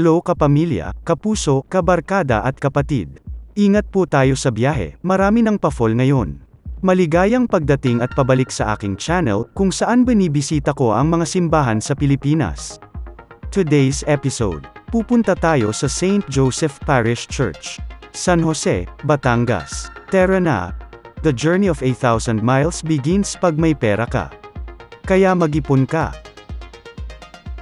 Hello kapamilya, kapuso, kabarkada at kapatid. Ingat po tayo sa biyahe, marami ng pa-fall ngayon. Maligayang pagdating at pabalik sa aking channel, kung saan binibisita ko ang mga simbahan sa Pilipinas. Today's episode, pupunta tayo sa St. Joseph Parish Church, San Jose, Batangas. Tara na! The journey of 8,000 miles begins pag may pera ka. Kaya mag-ipon ka.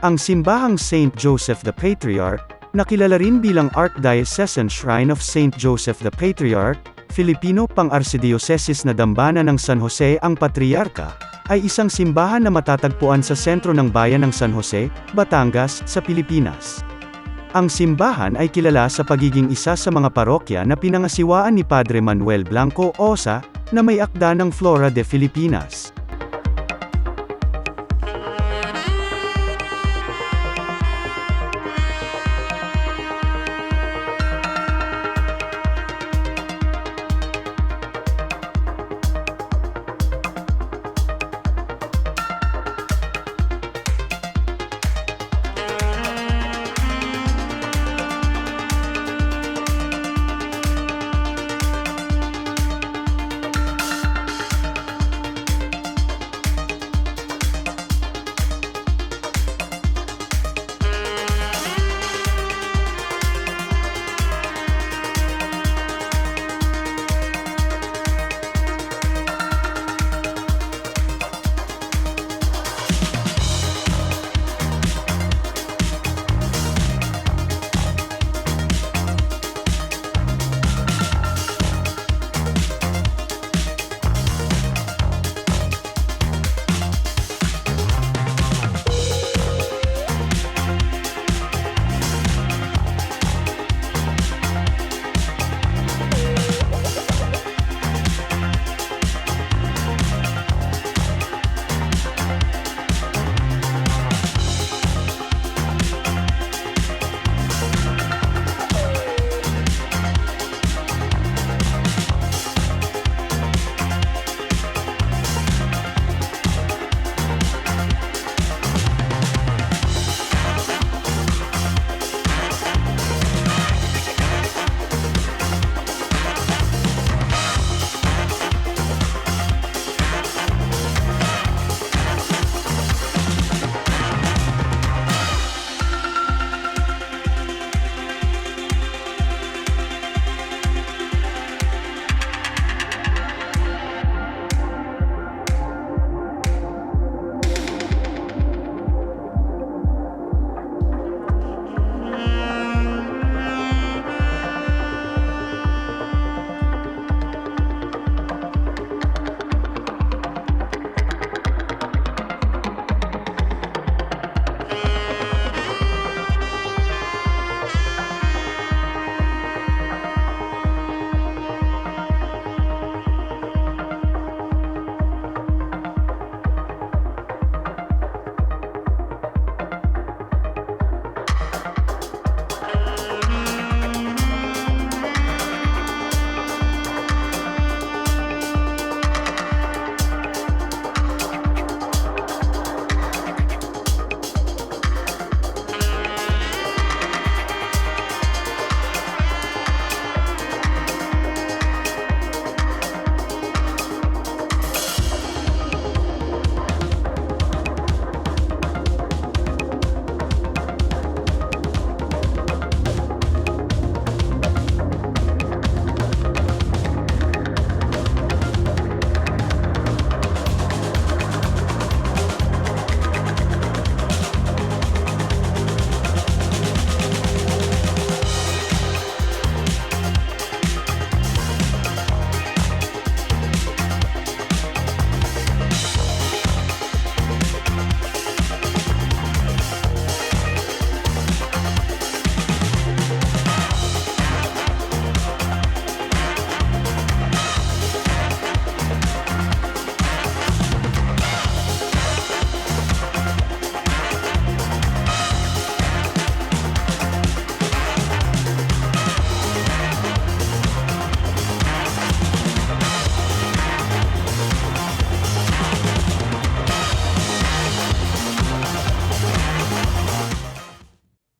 Ang simbahang St. Joseph the Patriarch, nakilala rin bilang Archdiocesan Shrine of St. Joseph the Patriarch, Filipino pang-arsidiocesis na dambana ng San Jose ang Patriarka, ay isang simbahan na matatagpuan sa sentro ng bayan ng San Jose, Batangas, sa Pilipinas. Ang simbahan ay kilala sa pagiging isa sa mga parokya na pinangasiwaan ni Padre Manuel Blanco Osa, na may akda ng Flora de Filipinas.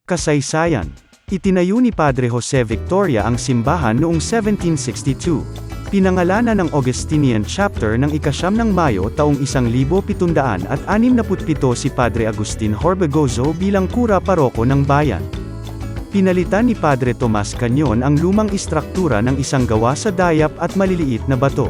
Kasaysayan Itinayo ni Padre Jose Victoria ang simbahan noong 1762. Pinangalanan ng Augustinian chapter ng ikasyam ng Mayo taong 1767 si Padre Agustin Horbegozo bilang kura paroko ng bayan. Pinalitan ni Padre Tomas Canyon ang lumang istruktura ng isang gawa sa dayap at maliliit na bato.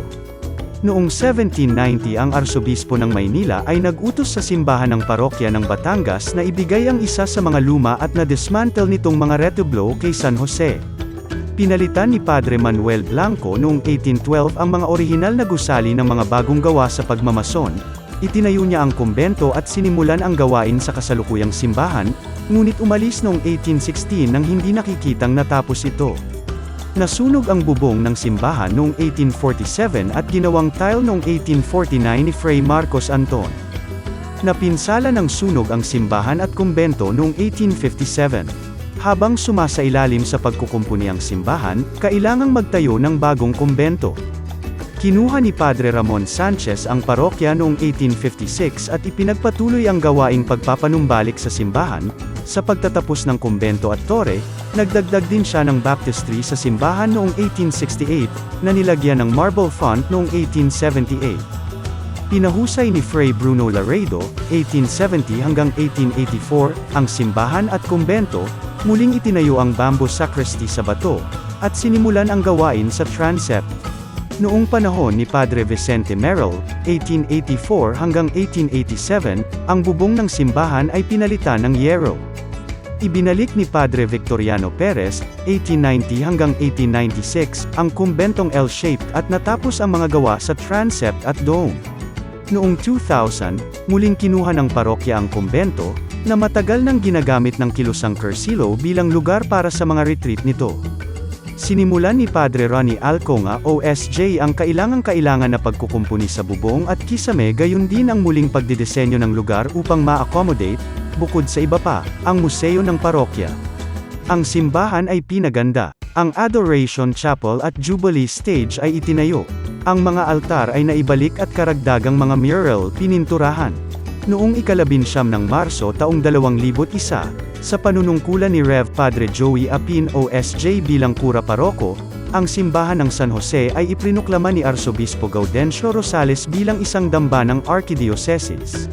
Noong 1790 ang Arsobispo ng Maynila ay nag-utos sa simbahan ng parokya ng Batangas na ibigay ang isa sa mga luma at na-dismantle nitong mga retablo kay San Jose. Pinalitan ni Padre Manuel Blanco noong 1812 ang mga orihinal na gusali ng mga bagong gawa sa pagmamason, itinayo niya ang kumbento at sinimulan ang gawain sa kasalukuyang simbahan, ngunit umalis noong 1816 nang hindi nakikitang natapos ito. Nasunog ang bubong ng simbahan noong 1847 at ginawang tile noong 1849 ni Fray Marcos Anton. Napinsala ng sunog ang simbahan at kumbento noong 1857. Habang sumasailalim sa pagkukumpuni ang simbahan, kailangang magtayo ng bagong kumbento. Kinuha ni Padre Ramon Sanchez ang parokya noong 1856 at ipinagpatuloy ang gawaing pagpapanumbalik sa simbahan. Sa pagtatapos ng kumbento at tore, nagdagdag din siya ng baptistry sa simbahan noong 1868, na nilagyan ng marble font noong 1878. Pinahusay ni Fray Bruno Laredo, 1870 hanggang 1884, ang simbahan at kumbento, muling itinayo ang bamboo sacristy sa bato, at sinimulan ang gawain sa transept. Noong panahon ni Padre Vicente Merrill, 1884 hanggang 1887, ang bubong ng simbahan ay pinalitan ng yero. Ibinalik ni Padre Victoriano Perez, 1890 hanggang 1896, ang kumbentong L-shaped at natapos ang mga gawa sa transept at dome. Noong 2000, muling kinuha ng parokya ang kumbento, na matagal nang ginagamit ng Kilusang Cursilo bilang lugar para sa mga retreat nito. Sinimulan ni Padre Ronnie Alconga OSJ ang kailangang-kailangan na pagkukumpuni sa bubong at kisame gayon din ang muling pagdidesenyo ng lugar upang ma-accommodate, bukod sa iba pa, ang museo ng parokya. Ang simbahan ay pinaganda. Ang Adoration Chapel at Jubilee Stage ay itinayo. Ang mga altar ay naibalik at karagdagang mga mural pininturahan. Noong ikalabinsyam ng Marso taong 2001, sa panunungkulan ni Rev. Padre Joey Apin OSJ bilang kura paroko, ang simbahan ng San Jose ay iprinuklama ni Arsobispo Gaudencio Rosales bilang isang damba ng Archdiocese.